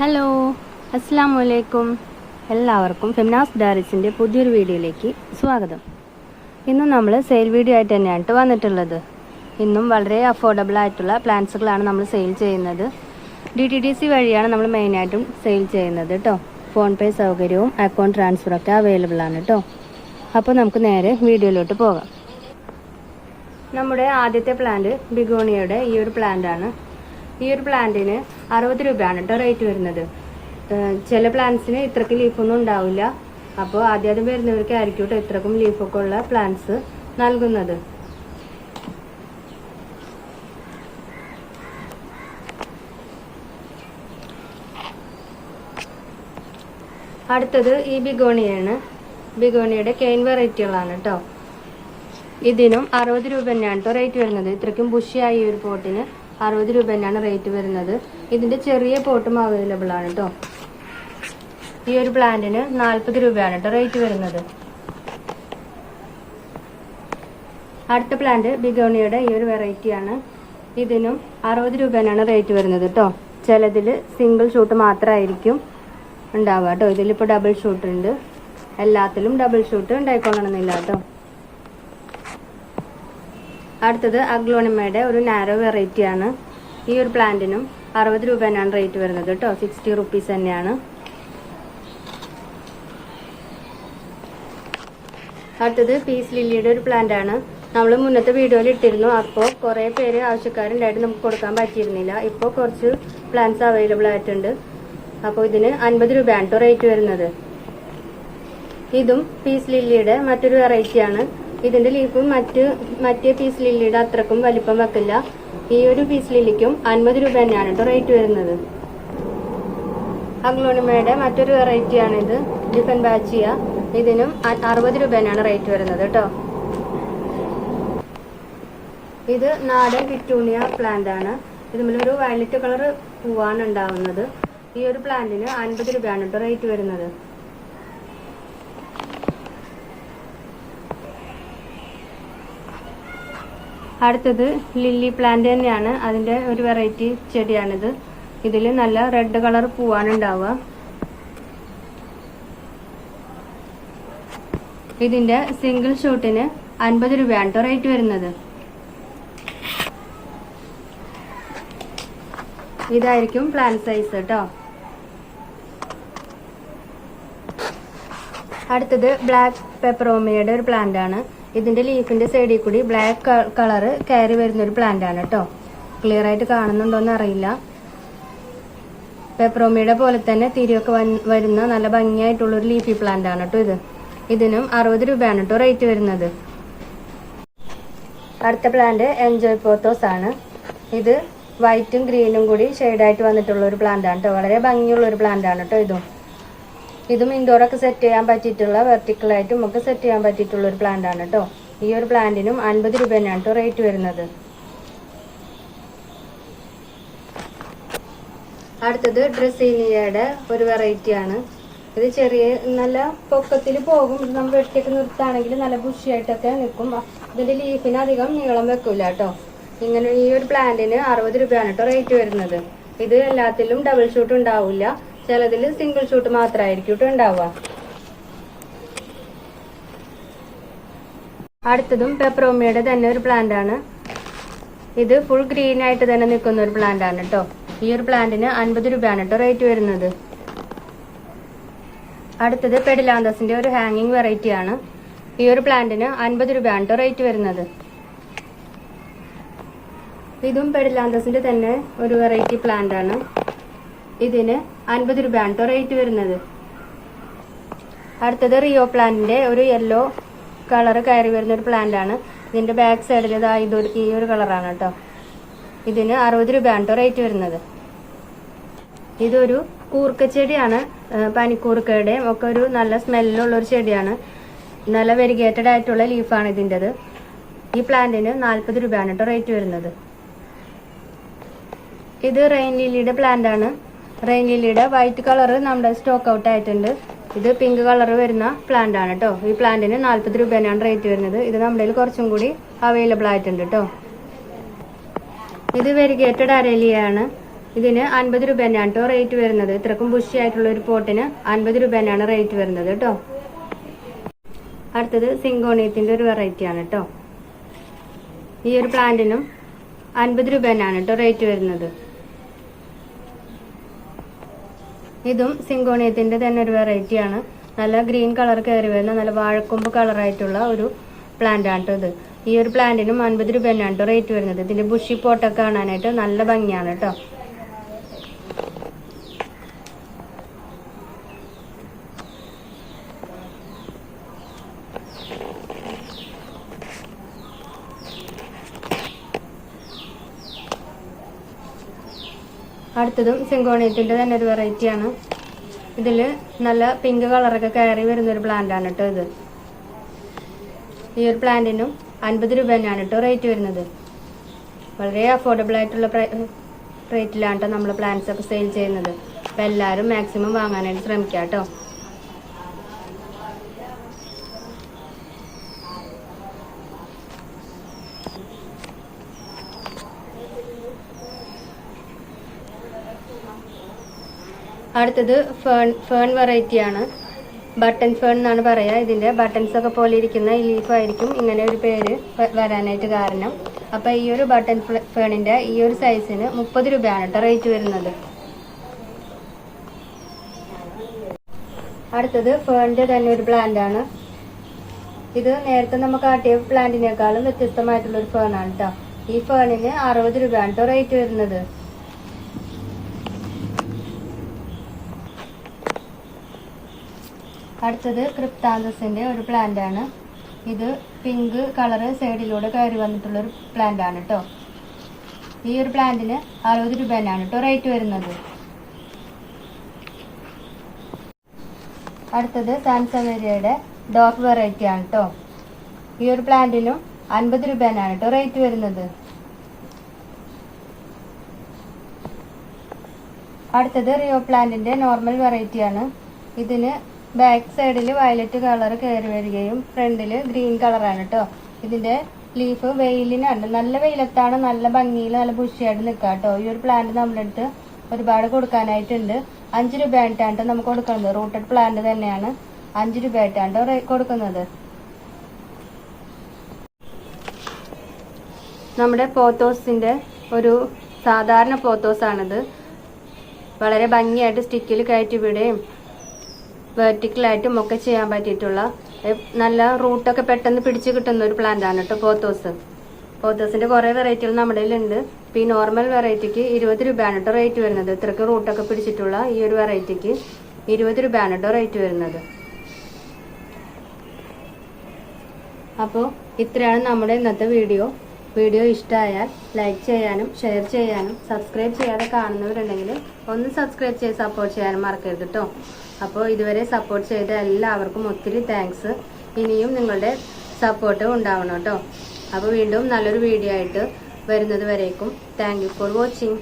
Hello അസ്സാം വലൈക്കും എല്ലാവർക്കും ഫെമിനാസ് ഡയറിസിന്റെ പുതിയൊരു വീഡിയോയിലേക്ക് സ്വാഗതം. ഇന്നും നമ്മൾ സെയിൽ വീഡിയോ ആയിട്ട് തന്നെയാണ് ട്ടോ വന്നിട്ടുള്ളത്. ഇന്നും വളരെ അഫോർഡബിൾ ആയിട്ടുള്ള പ്ലാന്റ്സുകളാണ് നമ്മൾ സെയിൽ ചെയ്യുന്നത്. ഡി ടി ഡി സി വഴിയാണ് നമ്മൾ മെയിനായിട്ടും സെയിൽ ചെയ്യുന്നത് കേട്ടോ ഫോൺ പേ സൗകര്യവും അക്കൗണ്ട് ട്രാൻസ്ഫറൊക്കെ അവൈലബിൾ ആണ് കേട്ടോ അപ്പോൾ നമുക്ക് നേരെ വീഡിയോയിലോട്ട് പോകാം. നമ്മുടെ ആദ്യത്തെ പ്ലാന്റ് ബിഗോണിയയുടെ ഈ ഒരു പ്ലാന്റ് ആണ് ഈ ഒരു പ്ലാന്റിന് അറുപത് രൂപയാണ് കേട്ടോ റേറ്റ് വരുന്നത്. ചില പ്ലാന്റ്സിന് ഇത്രയ്ക്ക് ലീഫൊന്നും ഉണ്ടാവില്ല. അപ്പോൾ ആദ്യം വരുന്നവർക്കായിരിക്കും കേട്ടോ ഇത്രക്കും ലീഫൊക്കെ ഉള്ള പ്ലാന്റ്സ് നൽകുന്നത്. അടുത്തത് ഈ ബിഗോണിയാണ്. ബിഗോണിയുടെ കെയിൻ വെറൈറ്റികളാണ് കേട്ടോ ഇതിനും അറുപത് രൂപ തന്നെയാണ് കേട്ടോ റേറ്റ് വരുന്നത്. ഇത്രയ്ക്കും ബുഷിയായി ഒരു പോട്ടിന് അറുപത് രൂപ തന്നെയാണ് റേറ്റ് വരുന്നത്. ഇതിന്റെ ചെറിയ പോട്ടും അവൈലബിൾ ആണ് കേട്ടോ ഈ ഒരു പ്ലാന്റിന് നാൽപ്പത് രൂപയാണ് കേട്ടോ റേറ്റ് വരുന്നത്. അടുത്ത പ്ലാന്റ് ബിഗോണിയുടെ ഈ ഒരു വെറൈറ്റിയാണ് ഇതിനും അറുപത് രൂപ തന്നെയാണ് റേറ്റ് വരുന്നത് കേട്ടോ ചിലതിൽ സിംഗിൾ ഷൂട്ട് മാത്രമായിരിക്കും ഉണ്ടാവുക കേട്ടോ ഇതിലിപ്പോൾ ഡബിൾ ഷൂട്ട് ഉണ്ട്. എല്ലാത്തിലും ഡബിൾ ഷൂട്ട് ഉണ്ടായിക്കൊള്ളണമെന്നില്ല കേട്ടോ അടുത്തത് അഗ്ലോണിമയുടെ ഒരു നാരോ വെറൈറ്റി ആണ്. ഈ ഒരു പ്ലാന്റിനും അറുപത് രൂപ തന്നെയാണ് റേറ്റ് വരുന്നത് കേട്ടോ സിക്സ്റ്റി റുപ്പീസ് തന്നെയാണ്. അടുത്തത് പീസ് ലില്ലിയുടെ ഒരു പ്ലാന്റ് ആണ്. നമ്മൾ മുന്നത്തെ വീഡിയോയിൽ ഇട്ടിരുന്നു. അപ്പോൾ കുറേ പേര് ആവശ്യക്കാരുണ്ടായിട്ട് നമുക്ക് കൊടുക്കാൻ പറ്റിയിരുന്നില്ല. ഇപ്പോൾ കുറച്ച് പ്ലാന്റ്സ് അവൈലബിൾ ആയിട്ടുണ്ട്. അപ്പോൾ ഇതിന് അൻപത് രൂപയാണ് കേട്ടോ റേറ്റ് വരുന്നത്. ഇതും പീസ് ലില്ലിയുടെ മറ്റൊരു വെറൈറ്റി ആണ്. ഇതിന്റെ ലീഫും മറ്റ് മറ്റേ പീസ് ലില്ലിയുടെ അത്രക്കും വലിപ്പം വെക്കില്ല. ഈ ഒരു പീസ് ലില്ലിക്കും അൻപത് രൂപ തന്നെയാണ് കേട്ടോ റേറ്റ് വരുന്നത്. അഗ്ലോണിമയുടെ മറ്റൊരു വെറൈറ്റി ഇത് ഡിഫൻ ബാച്ചിയ ഇതിനും അറുപത് രൂപ തന്നെയാണ് റേറ്റ് വരുന്നത് കേട്ടോ ഇത് നാടൻ കിറ്റൂണിയ പ്ലാന്റ് ആണ്. ഇതിലൊരു വയലറ്റ് കളർ പൂവാണ് ഉണ്ടാവുന്നത്. ഈ ഒരു പ്ലാന്റിന് അൻപത് രൂപയാണ് കേട്ടോ റേറ്റ് വരുന്നത്. അടുത്തത് ലില്ലി പ്ലാന്റ് തന്നെയാണ്. അതിന്റെ ഒരു വെറൈറ്റി ചെടിയാണിത്. ഇതിൽ നല്ല റെഡ് കളർ പൂവാനുണ്ടാവുക. ഇതിന്റെ സിംഗിൾ ഷൂട്ടിന് അൻപത് രൂപയാണ് റേറ്റ് വരുന്നത്. ഇതായിരിക്കും പ്ലാൻ സൈസ് കേട്ടോ അടുത്തത് ബ്ലാക്ക് പെപ്പറോമിയുടെ ഒരു പ്ലാന്റ് ആണ്. ഇതിന്റെ ലീഫിന്റെ സൈഡിൽ കൂടി ബ്ലാക്ക് കളർ കയറി വരുന്ന ഒരു പ്ലാന്റ് ആണ് കേട്ടോ ക്ലിയർ ആയിട്ട് കാണുന്നുണ്ടോന്ന് അറിയില്ല. പെപ്രോമിയുടെ പോലെ തന്നെ തിരിയൊക്കെ വരുന്ന നല്ല ഭംഗിയായിട്ടുള്ള ഒരു ലീഫി പ്ലാന്റ് ആണ് കേട്ടോ ഇത്. ഇതിനും അറുപത് രൂപയാണ് കേട്ടോ റേറ്റ് വരുന്നത്. അടുത്ത പ്ലാന്റ് എൻജോയ് പോത്തോസ് ആണ്. ഇത് വൈറ്റും ഗ്രീനും കൂടി ഷെയ്ഡായിട്ട് വന്നിട്ടുള്ള ഒരു പ്ലാന്റ് ആണ് കേട്ടോ വളരെ ഭംഗിയുള്ള ഒരു പ്ലാന്റ് ആണ് കേട്ടോ ഇതും. ഇതും ഇൻഡോറൊക്കെ സെറ്റ് ചെയ്യാൻ പറ്റിയിട്ടുള്ള വെർട്ടിക്കൽ ആയിട്ടും ഒക്കെ സെറ്റ് ചെയ്യാൻ പറ്റിയിട്ടുള്ള ഒരു പ്ലാന്റ് ആണ് കേട്ടോ ഈ ഒരു പ്ലാന്റിനും അൻപത് രൂപ തന്നെയാണ് കേട്ടോ റേറ്റ് വരുന്നത്. അടുത്തത് ഡ്രസ്സീനിയയുടെ ഒരു വെറൈറ്റി ആണ്. ഇത് ചെറിയ നല്ല പൊക്കത്തിൽ പോകും. നമ്മൾ വെട്ടിയൊക്കെ നിർത്താണെങ്കിൽ നല്ല ബുഷിയായിട്ടൊക്കെ നിൽക്കും. ഇതിന്റെ ലീഫിന് അധികം നീളം വെക്കൂല കേട്ടോ ഇങ്ങനെ ഈ ഒരു പ്ലാന്റിന് അറുപത് രൂപയാണ് കേട്ടോ റേറ്റ് വരുന്നത്. ഇത് എല്ലാത്തിലും ഡബിൾ ഷൂട്ട് ഉണ്ടാവില്ല ചിലതിൽ സിംഗിൾ ഷൂട്ട് മാത്രമായിരിക്കും ഉണ്ടാവുക അടുത്തതും പെപ്രോമിയുടെ തന്നെ ഒരു പ്ലാന്റ് ആണ്. ഇത് ഫുൾ ഗ്രീൻ ആയിട്ട് തന്നെ നിൽക്കുന്ന ഒരു പ്ലാന്റ് ആണ് കേട്ടോ ഈ ഒരു പ്ലാന്റിന് അൻപത് രൂപയാണ് കേട്ടോ റേറ്റ് വരുന്നത്. അടുത്തത് പെഡിലാന്തസിന്റെ ഒരു ഹാങ്ങിങ് വെറൈറ്റി ആണ്. ഈ ഒരു പ്ലാന്റിന് അൻപത് രൂപയാണ് കേട്ടോ റേറ്റ് വരുന്നത്. ഇതും പെഡിലാന്തസിന്റെ തന്നെ ഒരു വെറൈറ്റി പ്ലാന്റ് ആണ്. ഇതിന് അൻപത് രൂപയാണ് റേറ്റ് വരുന്നത്. അടുത്തത് റിയോ പ്ലാന്റിന്റെ ഒരു യെല്ലോ കളർ കയറി വരുന്ന ഒരു പ്ലാന്റ് ആണ്. ഇതിന്റെ ബാക്ക് സൈഡിൽ ഇതാ ഇതൊരു ഈ ഒരു കളറാണ് കേട്ടോ ഇതിന് അറുപത് രൂപയാണ് റേറ്റ് വരുന്നത്. ഇതൊരു കൂർക്കച്ചെടിയാണ് ചെടിയാണ്. പനിക്കൂർക്കയുടെ ഒക്കെ ഒരു നല്ല സ്മെല്ലുള്ള ഒരു ചെടിയാണ്. നല്ല വെരിഗേറ്റഡ് ആയിട്ടുള്ള ലീഫാണ് ഇതിന്റെത് ഈ പ്ലാന്റിന് നാൽപ്പത് രൂപയാണ് കേട്ടോ റേറ്റ് വരുന്നത്. ഇത് റെയിൻ ലില്ലിയുടെ പ്ലാന്റ് ആണ്. റെയിൻ ലില്ലിയുടെ വൈറ്റ് കളർ നമ്മുടെ സ്റ്റോക്ക് ഔട്ട് ആയിട്ടുണ്ട്. ഇത് പിങ്ക് കളർ വരുന്ന പ്ലാന്റ് ആണ് കേട്ടോ ഈ പ്ലാന്റിന് നാൽപ്പത് രൂപയാണ് റേറ്റ് വരുന്നത്. ഇത് നമ്മുടെ കുറച്ചും കൂടി അവൈലബിൾ ആയിട്ടുണ്ട് കേട്ടോ ഇത് വെരിഗേറ്റഡ് അരലിയാണ് ഇതിന് അൻപത് രൂപ തന്നെയാണ് കേട്ടോ റേറ്റ് വരുന്നത്. ഇത്രക്കും ബുഷി ആയിട്ടുള്ള ഒരു പോട്ടിന് അൻപത് രൂപ തന്നെയാണ് റേറ്റ് വരുന്നത് കേട്ടോ അടുത്തത് സിങ്കോണിയത്തിന്റെ ഒരു വെറൈറ്റി ആണ് കേട്ടോ ഈ ഒരു പ്ലാന്റിനും അൻപത് രൂപ തന്നെയാണ് കേട്ടോ റേറ്റ് വരുന്നത്. ഇതും സിങ്കോണിയത്തിന്റെ തന്നെ ഒരു വെറൈറ്റിയാണ് നല്ല ഗ്രീൻ കളർ കയറി വരുന്ന നല്ല വാഴക്കൊമ്പ് കളറായിട്ടുള്ള ഒരു പ്ലാന്റ് ആണ് ഇത് ഈ ഒരു പ്ലാന്റിനും അൻപത് രൂപ തന്നെയാണ് റേറ്റ് വരുന്നത്. ഇതിന്റെ ബുഷി പോട്ടൊക്കെ കാണാനായിട്ട് നല്ല ഭംഗിയാണ് കേട്ടോ അടുത്തതും സിങ്കോണിയത്തിന്റെ തന്നെ ഒരു വെറൈറ്റിയാണ് ഇതിൽ നല്ല പിങ്ക് കളറൊക്കെ കയറി വരുന്ന ഒരു പ്ലാന്റ് ആണ് കേട്ടോ ഇത്. ഈ ഒരു പ്ലാന്റിനും അൻപത് രൂപ തന്നെയാണ് കേട്ടോ റേറ്റ് വരുന്നത്. വളരെ അഫോർഡബിൾ ആയിട്ടുള്ള റേറ്റിലാണ് കേട്ടോ നമ്മൾ പ്ലാന്റ്സ് ഒക്കെ സെയിൽ ചെയ്യുന്നത്. അപ്പം എല്ലാവരും മാക്സിമം വാങ്ങാനായിട്ട് ശ്രമിക്കാം കേട്ടോ അടുത്തത് ഫേൺ ഫേൺ വെറൈറ്റി ആണ്. ബട്ടൺ ഫേൺ എന്നാണ് പറയുക ഇതിന്റെ ബട്ടൺസ് ഒക്കെ പോലെ ഇരിക്കുന്ന ഈ ലീഫായിരിക്കും ഇങ്ങനെ ഒരു പേര് വരാനായിട്ട് കാരണം. അപ്പോൾ ഈ ഒരു ബട്ടൺ ഫേണിന്റെ ഈ ഒരു സൈസിന് മുപ്പത് രൂപയാണ് കേട്ടോ റേറ്റ് വരുന്നത്. അടുത്തത് ഫേണിന്റെ തന്നെ ഒരു പ്ലാന്റ് ആണ്. ഇത് നേരത്തെ നമുക്ക് കാട്ടിയ പ്ലാന്റിനേക്കാളും വ്യത്യസ്തമായിട്ടുള്ള ഒരു ഫേണാണ് കേട്ടോ ഈ ഫേണിന് അറുപത് രൂപയാണ് കേട്ടോ റേറ്റ് വരുന്നത്. അടുത്തത് ക്രിപ്താന്തസിന്റെ ഒരു പ്ലാന്റ് ആണ്. ഇത് പിങ്ക് കളറ് സൈഡിലൂടെ കയറി വന്നിട്ടുള്ള ഒരു പ്ലാന്റ് ആണ് കേട്ടോ ഈ ഒരു പ്ലാന്റിന് അറുപത് രൂപേനാണ് കേട്ടോ റേറ്റ് വരുന്നത്. അടുത്തത് സാംസവേരിയയുടെ ഡോക് വെറൈറ്റി ആണ് കേട്ടോ ഈ ഒരു പ്ലാന്റിനും അൻപത് രൂപേനാണ് കേട്ടോ റേറ്റ് വരുന്നത്. അടുത്തത് റിയോ പ്ലാന്റിന്റെ നോർമൽ വെറൈറ്റിയാണ് ഇതിന് ബാക്ക് സൈഡിൽ വയലറ്റ് കളർ കയറി വരികയും ഫ്രണ്ടിൽ ഗ്രീൻ കളറാണ് കേട്ടോ ഇതിന്റെ ലീഫ് വെയിലിനാണ്. നല്ല വെയിലത്താണ് നല്ല ഭംഗിയിൽ നല്ല ബുഷിയായിട്ട് നിൽക്കുക കേട്ടോ ഈ ഒരു പ്ലാന്റ് നമ്മുടെ അടുത്ത് ഒരുപാട് കൊടുക്കാനായിട്ടുണ്ട്. അഞ്ച് രൂപ ആയിട്ടാണ് നമുക്ക് കൊടുക്കുന്നത്. റൂട്ടഡ് പ്ലാന്റ് തന്നെയാണ് അഞ്ച് രൂപ ആയിട്ടാണ് റേ- കൊടുക്കുന്നത്. നമ്മുടെ പോത്തോസിന്റെ ഒരു സാധാരണ പോത്തോസാണിത്. വളരെ ഭംഗിയായിട്ട് സ്റ്റിക്കിൽ കയറ്റി വിടുകയും വെർട്ടിക്കലായിട്ടും ഒക്കെ ചെയ്യാൻ പറ്റിയിട്ടുള്ള നല്ല റൂട്ടൊക്കെ പെട്ടെന്ന് പിടിച്ചു കിട്ടുന്ന ഒരു പ്ലാന്റ് ആണ് കേട്ടോ പോത്തോസ് പോത്തോസിന്റെ കുറേ വെറൈറ്റികൾ നമ്മുടെ ഉണ്ട് ഈ നോർമൽ വെറൈറ്റിക്ക് ഇരുപത് രൂപയാണ് കേട്ടോ റേറ്റ് വരുന്നത്. ഇത്രയ്ക്ക് റൂട്ടൊക്കെ പിടിച്ചിട്ടുള്ള ഈ ഒരു വെറൈറ്റിക്ക് ഇരുപത് രൂപയാണ് കേട്ടോ റേറ്റ് വരുന്നത്. അപ്പോൾ ഇത്രയാണ് നമ്മുടെ ഇന്നത്തെ വീഡിയോ വീഡിയോ ഇഷ്ടമായാൽ ലൈക്ക് ചെയ്യാനും ഷെയർ ചെയ്യാനും സബ്സ്ക്രൈബ് ചെയ്യാതെ കാണുന്നവരുണ്ടെങ്കിൽ ഒന്ന് സബ്സ്ക്രൈബ് ചെയ്ത് സപ്പോർട്ട് ചെയ്യാനും മറക്കരുത് കേട്ടോ അപ്പോൾ ഇതുവരെ സപ്പോർട്ട് ചെയ്ത എല്ലാവർക്കും ഒത്തിരി താങ്ക്സ് ഇനിയും നിങ്ങളുടെ സപ്പോർട്ട് ഉണ്ടാവണം കേട്ടോ അപ്പോൾ വീണ്ടും നല്ലൊരു വീഡിയോ ആയിട്ട് വരുന്നത് വരേക്കും. Thank for watching